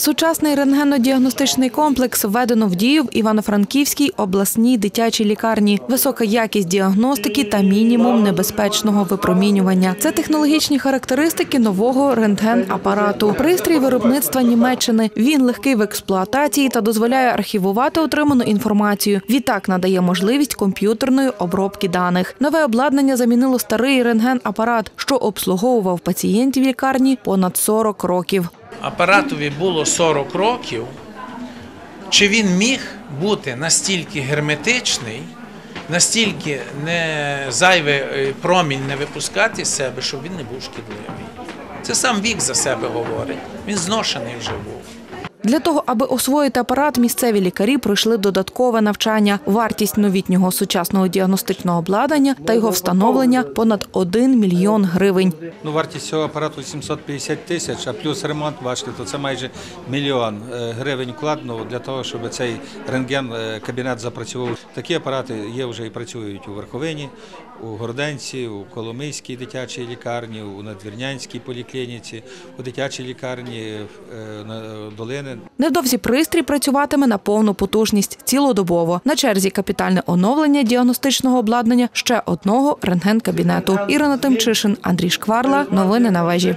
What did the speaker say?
Сучасний рентгенодіагностичний комплекс введено в дію в Івано-Франківській обласній дитячій лікарні. Висока якість діагностики та мінімум небезпечного випромінювання. Це технологічні характеристики нового рентген-апарату. Пристрій виробництва Німеччини. Він легкий в експлуатації та дозволяє архівувати отриману інформацію. Відтак надає можливість комп'ютерної обробки даних. Нове обладнання замінило старий рентген-апарат, що обслуговував пацієнтів лікарні понад 40 років. Апаратові було 40 років, чи він міг бути настільки герметичний, настільки не зайвий е, промінь не випускати з себе, щоб він не був шкідливий. Це сам вік за себе говорить. Він зношений вже був. Для того, аби освоїти апарат, місцеві лікарі пройшли додаткове навчання. Вартість новітнього сучасного діагностичного обладнання та його встановлення понад 1 мільйон гривень. Ну, вартість цього апарату 750 тисяч, а плюс ремонт, бачите, то це майже мільйон е, гривень вкладено для того, щоб цей рентген е, кабінет запрацював. Такі апарати є вже і працюють у Верховині, у Горденці, у Коломийській дитячій лікарні, у Надвірнянській поліклініці, у дитячій лікарні е, долини. Невдовзі пристрій працюватиме на повну потужність цілодобово. На черзі капітальне оновлення діагностичного обладнання ще одного рентген-кабінету. Ірина Тимчишин, Андрій Шкварла. Новини на вежі.